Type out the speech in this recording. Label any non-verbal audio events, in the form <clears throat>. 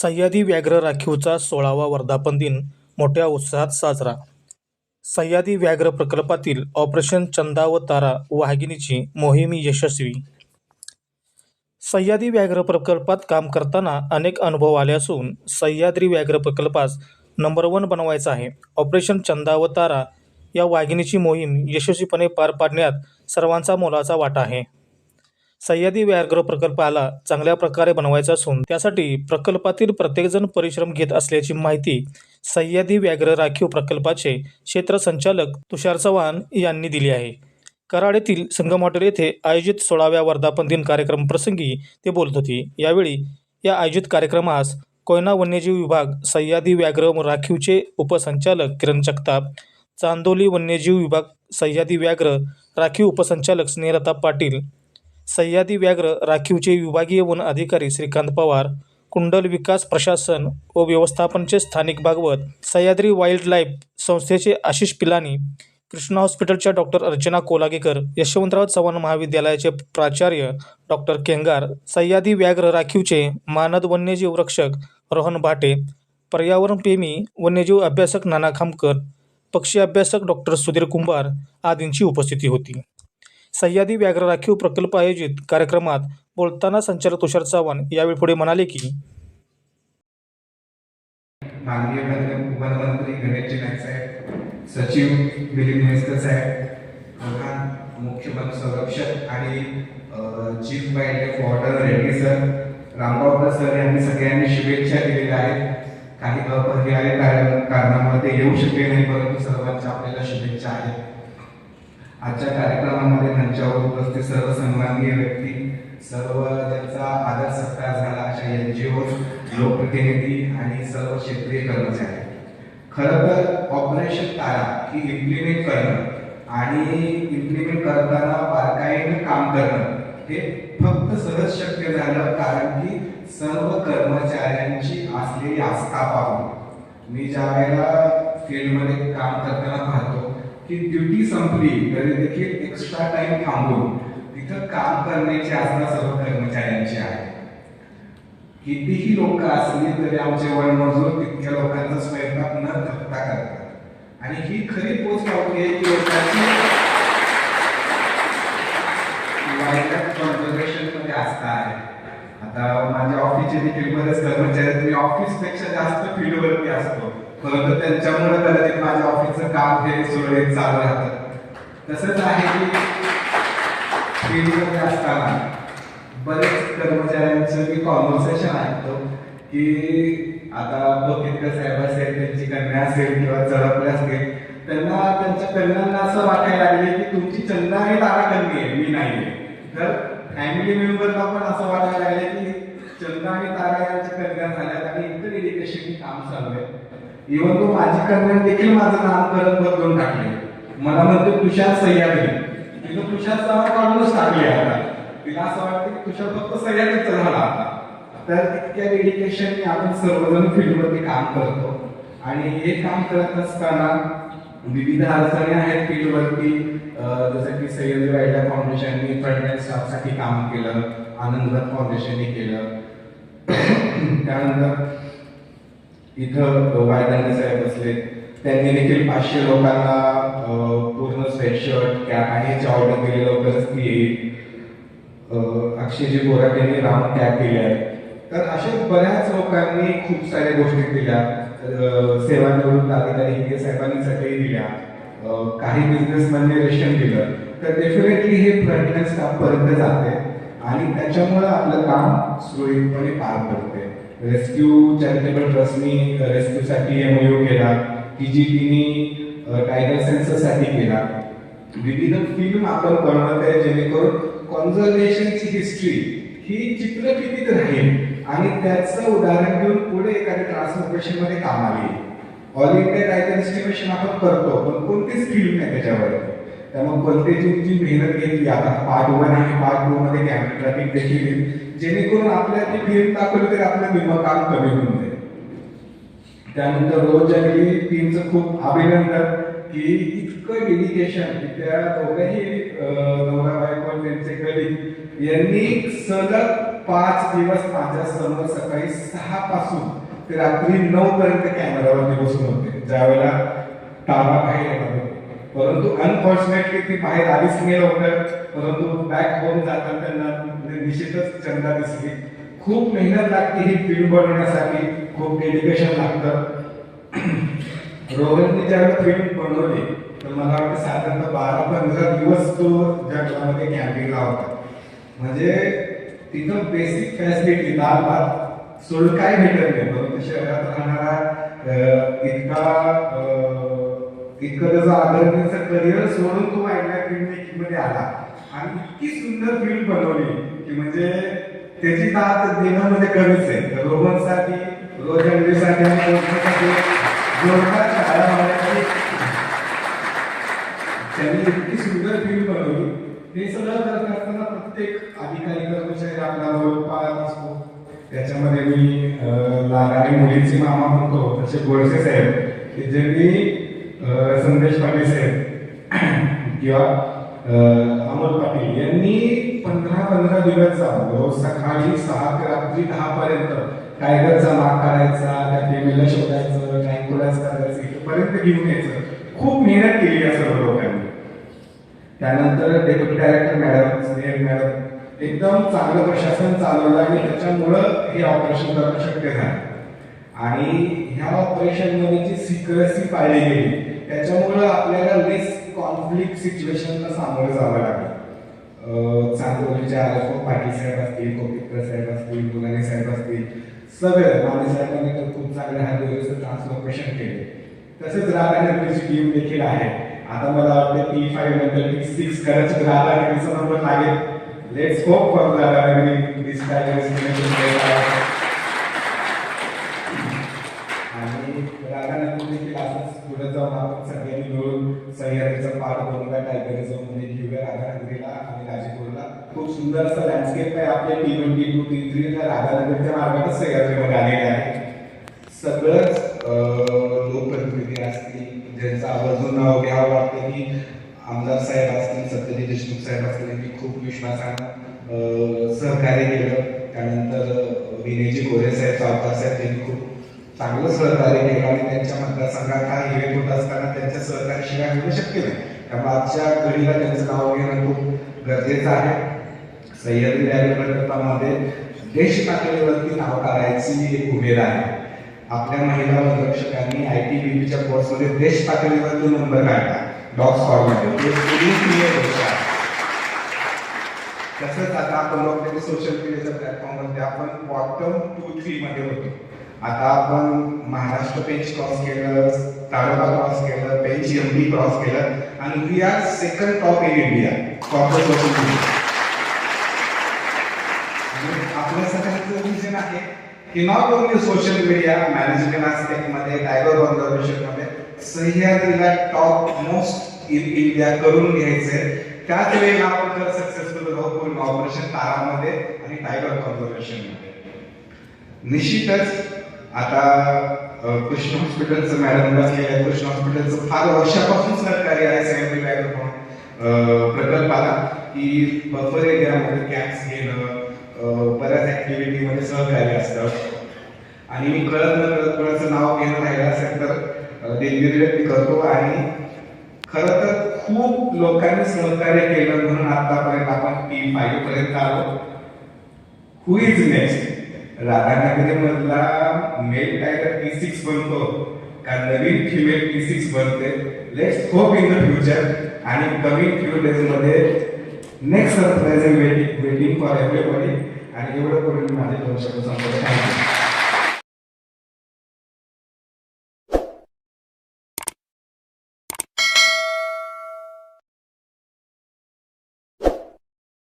सह्याद्री व्याघ्र राखीवचा सोळावा वर्धापन दिन मोठ्या उत्साहात साजरा. सह्याद्री व्याघ्र प्रकल्पातील ऑपरेशन चंदा व तारा वाघिणीची मोहीम यशस्वी. सह्याद्री व्याघ्र प्रकल्पात काम करताना अनेक अनुभव आले असून सह्याद्री व्याघ्र प्रकल्पास नंबर वन बनवायचा आहे. ऑपरेशन चंदा व तारा या वाघिणीची मोहीम यशस्वीपणे पार पाडण्यात सर्वांचा मोलाचा वाटा आहे. सह्याद्री व्याघ्र प्रकल्पाला चांगल्या प्रकारे बनवायचा असून त्यासाठी प्रकल्पातील प्रत्येकजण परिश्रम घेत असल्याची माहिती सह्याद्री व्याघ्र राखीव प्रकल्पाचे क्षेत्र संचालक तुषार चव्हाण यांनी दिली आहे. कराड येथील संगम हॉटेल येथे आयोजित सोळाव्या वर्धापन दिन कार्यक्रम प्रसंगी ते बोलत होते. यावेळी या आयोजित कार्यक्रमास कोयना वन्यजीव विभाग सह्याद्री व्याघ्र राखीवचे उपसंचालक किरण जगताप चांदोली वन्यजीव विभाग सह्याद्री व्याघ्र राखीव उपसंचालक स्नेहलता पाटील सह्याद्री व्याघ्र राखीवचे विभागीय वन अधिकारी श्रीकांत पवार कुंडल विकास प्रशासन व व्यवस्थापनचे स्थानिक भागवत सह्याद्री वाईल्ड लाईफ संस्थेचे आशिष पिलानी कृष्णा हॉस्पिटलच्या डॉक्टर अर्चना कोलागेकर यशवंतराव चव्हाण महाविद्यालयाचे प्राचार्य डॉक्टर केंगार सह्याद्री व्याघ्र राखीवचे मानद वन्यजीव रक्षक रोहन भाटे पर्यावरणप्रेमी वन्यजीव अभ्यासक नाना खामकर पक्षी अभ्यासक डॉक्टर सुधीर कुंभार आदींची उपस्थिती होती. सह्याद्री व्याघ्र राखीव प्रकल्प आयोजित कार्यक्रमात बोलताना संचालक तुषार चव्हाण यावेळी पुढे म्हणाले की माननीय वन वनमंत्री गणेशजी नाईक साहेब सचिव मिलिंद म्हैसकर साहेब प्रधान मुख्य वन संरक्षक आणि chief wild life warder Reddy sir Ramgaonkar sir यांनी सगळ्यांनी शुभेच्छा दिलेल्या आहेत. काही अपरिहार्य कारणामुळे ते येऊ शकले नाही परंतु सर्वांच्या आपल्याला शुभेच्छा आहेत. आजच्या कार्यक्रमामध्ये मंचावर उपस्थित सर्व सन्माननीय व्यक्ती सर्व ज्यांचा आदर सत्कार झाला अशा एन जी ओ लोकप्रतिनिधी आणि सर्व क्षेत्रीय कर्मचारी. खरं तर ऑपरेशन तारा ही इम्प्लिमेंट करणं आणि इम्प्लिमेंट करताना बारकाईनं काम करणं हे फक्त सहज शक्य झालं कारण की सर्व कर्मचाऱ्यांची असलेली आस्था पाहून. मी ज्या वेळेला फील्डमध्ये काम करताना पाहतो की ड्युटी संपली तरी देखील एक्स्ट्रा टाइम थांबून तिथं काम करण्याची आस्था सर्व कर्मचाऱ्यांची आहे. कितीही लोक असली तरी आमचे वनमजूर तितक्या लोकांचा स्वयंपाक न थकता करतात. आणि ही खरी पोच पावती आहे की लोकांची कॉन्फिगरेशनमध्ये आहे. आता माझ्या ऑफिसचे देखील बरेच कर्मचारी तुम्ही ऑफिसपेक्षा ऑफिसपेक्षा जास्त फील्डवरती असतो. परंतु त्यांच्यामुळे कदाचित माझ्या ऑफिसचं काम हे सुरळीत चालू राहतं तसंच आहे की फील्डमध्ये असताना बरेच कर्मचाऱ्यांचं मी कॉन्व्हर्सेशन ऐकतो की आता बघितलं साहेब असेल त्यांची कन्या असेल किंवा चढपले असतील त्यांना त्यांच्या कन्यांना असं वाटायला लागले की तुमची चंदा आणि तारा कन्या आहे मी नाही तर फॅमिली मेंबरला पण असं वाटायला लागले की चंदा आणि तारा यांच्या कन्या झाल्यात आणि इतर एज्युकेशन काम चालू आहे. इव्हन तो माझी कन्या देखील माझं नामकरण बदलून टाकले. मला म्हणते तुषार सह्याद्री. तिथं तुषार चव्हाण काढूनच टाकले आता. तिला असं वाटतं की तुषार फक्त सह्याद्रीचा झाला आता. तर इतक्या डेडिकेशनने आपण सर्वजण फील्डवरती काम करतो. आणि हे काम करत असताना विविध अडचणी आहेत फील्डवरती जसं की सह्याद्री वाईल्ड फाउंडेशनने फ्रंटलाईन स्टाफसाठी काम केलं आनंद फाउंडेशनने केलं. <clears throat> त्यानंतर इथं वायदांडे साहेब बसले. त्यांनी देखील पाचशे लोकांना पूर्ण स्वेटशर्ट कॅप आणि याची ऑर्डर दिली लवकरच ती येईल अक्षयजी बोराट यांनी राऊंड कॅप केले आहेत तर अशा बऱ्याच लोकांनी खूप साऱ्या गोष्टी दिल्या. सेवानिवृत्त अधिकारी हिंगे साहेबांनी सगळी दिल्या. काही बिझनेसमॅनने रेशन दिलं. तर डेफिनेटली हे फ्रंटलाईन स्टाफ पर्यंत जाते. आणि त्याच्यामुळं आपलं काम सुरळीतपणे पार पडते. रेस्क्यू चॅरिटेबल ट्रस्टनी रेस्क्यूसाठी एमओयू केला. टीजीटीनी टायगर सेन्सरसाठी केला. विविध फिल्म आपण बनवत आहे जेणेकरून कॉन्झर्वेशनची हिस्ट्री ही चित्रफितीत राहील आणि त्याचं उदाहरण घेऊन पुढे एखाद्या ट्रान्सफॉर्मेशनमध्ये कामाला येईल ऑल इंडिया टायगर एस्टिमेशन आपण करतो पण कोणतीच फिल्म नाही त्याच्यावर. त्यामुळे कोणते जी मेहनत घेतली. आता पार्ट वन आणि पार्ट टू मध्ये कॅमेरा ट्रॅफिक देखील येईल जेणेकरून आपल्या ती फिल्म दाखवली तरी आपलं विमा काम कमी होऊन जाईल. त्यानंतर रोज आणि टीमचं खूप अभिनंदन की इतकं डेडिकेशन की त्या दोघंही नवरा बायको त्यांचे कलिक यांनी सलग पाच दिवस माझ्यासमोर सकाळी सहा पासून ते रात्री नऊ पर्यंत कॅमेरावरती बसून होते. ज्यावेळेला तारा बाहेर येणार होते परंतु अनफॉर्च्युनेटली ती बाहेर आलीच नाही लवकर परंतु बॅक होऊन जाताना त्यांना निश्चितच चंदा दिसली. खूप मेहनत लागते ही फिल्म बनवण्यासाठी. खूप डेडिकेशन लागतं. रोहनने ज्यावेळेस फिल्म बनवली तर मला वाटतं साधारणतः बारा पंधरा दिवस तो जंगलामध्ये कॅम्पिंगला होता. म्हणजे तिथं बेसिक फॅसिलिटी दाल भात सोड काय भेटत नाही. परंतु शहरात राहणार इतकं त्याचं आदरणीचं करिअर सोडून तो वाईल्ड फिल्म मेकिंगमध्ये आला. आणि इतकी सुंदर फिल्म बनवली की म्हणजे त्याची दात देणं म्हणजे कमीच आहे. तर रोहनसाठी रोज अंडीसाठी आणि जोरदार शाळा त्यांनी इतकी सुंदर फिल्म बनवली. हे सगळं करत असताना प्रत्येक अधिकारी कर्मचारी आपला रोल पाळत असतो. त्याच्यामध्ये मी अं, लहान मुलींचे मामा म्हणतो तसे गोडसे साहेब की ज्यांनी संदेश पाटील साहेब किंवा अमोल पाटील यांनी पंधरा पंधरा दिवस जाऊन रोज सकाळी सहा ते रात्री दहा पर्यंत टायगरचा माग काढायचा त्या टेबलला शोधायचं ट्रँकुलाइज करायचं इथपर्यंत घेऊन यायचं. खूप मेहनत केली या सर्व लोकांनी. त्यानंतर deputy director madam Snehal madam एकदम चांगलं प्रशासन चालवलं आणि त्याच्यामुळं हे ऑपरेशन करणं शक्य झालं. आणि ह्या ऑपरेशनमध्ये जी सिक्युरसी पाळली गेली त्याच्यामुळे आपल्याला लेस कॉन्फ्लिक्ट सिच्युएशनला सामोरं जावं लागलं. चांदोलीच्या चांदोलीचे पाटील साहेब असतील कोपिकर साहेब असतील गुलाने साहेब असतील सगळे माने साहेबांनी तर खूप चांगले हा दिवस ट्रान्सलोकेशन केले तसेच राधानगरीची टीम देखील आहे. आता मला वाटतं टी फाईव्ह नंतर टी सिक्स कदाचित राधानगरीचा नंबर लागेल. Let's hope for Radhanagari this आणि पुढे जाऊन आपण सगळ्यांनी मिळून सह्याद्रीचा पार बनवूया टायगरिझममध्ये घेऊया राधानगरीला आणि राजेपूरला. खूप सुंदर असं लँडस्केप आहे. आपल्या T twenty two T three त्या राधानगरच्या मार्गातच सह्याद्रीमध्ये आलेले आहे. सगळंच लोकप्रतिनिधी असतील ज्यांचा आवर्जून नाव घ्यावं वाटतं की आमदार साहेब असतील सत्यजित देशमुख साहेब असतील यांनी खूप विश्वासानं सहकार्य केलं. त्यानंतर विनयजी गोरे साहेब सावकार साहेब यांनी खूप चांगलं सहकार्य केलं आणि त्यांच्या मतदारसंघात हा इव्हेंट होत असताना त्यांच्या सहकार्याशिवाय होणं शक्य नाही. त्यामुळे आजच्या घडीला त्यांचं नाव घेणं खूप गरजेचं आहे. सह्याद्री व्याघ्र प्रकल्पामध्ये देश पातळीवरती नाव काढायची एक उमेद आहे. आपल्या महिला वनरक्षकांनी आय टी बीबीच्या कोर्समध्ये देश पातळीवरती नंबर काढला. डॉक्स स्कॉडमध्ये तसंच आता आपण सोशल मीडियाच्या प्लॅटफॉर्ममध्ये आपण बॉटम टू थ्री मध्ये होतो. आता आपण महाराष्ट्र पेज क्रॉस केलं ताडोबा क्रॉस केलं पेज एम क्रॉस केलं आणि we are second top in India corporate आपल्या सगळ्यांचं विजन आहे की not only social media management आस्पेक्टमध्ये tiger ऑर्गनायझेशनमध्ये सह्याद्रीला टॉप मोस्ट इन इंडिया करून घ्यायचंय. त्याच वेळेला आपण जर सक्सेसफुल राहू पूर्ण ऑपरेशन तारामध्ये आणि टायगर कॉन्झर्वेशनमध्ये. निश्चितच आता कृष्ण हॉस्पिटलचं मॅडम बसलेलं कृष्ण हॉस्पिटलचं फार वर्षापासून सहकार्य आहे सगळ्यांनी व्याघ्र अ, प्रकल्पाला की बफर एरियामध्ये कॅम्प्स घेणं बऱ्याच ऍक्टिव्हिटीमध्ये सहकार्य असतं. आणि मी कळत न कळत कोणाचं नाव घेणं राहिलं असेल तर अ, दिलगिरी व्यक्त करतो. आणि खरं तर खूप लोकांनी सहकार्य केलं म्हणून आतापर्यंत आपण टी फाईव्ह पर्यंत आलो. हु इज नेक्स्ट राधानगरी मधला मेल टायगर टी सिक्स बनतो. का नवीन फिमेल टी सिक्स बनते? Let's hope in the future आणि coming few डेजमध्ये next surprise waiting waiting for everybody आणि एवढं करून मी माझे दोन शब्द संपवतो. थँक्यू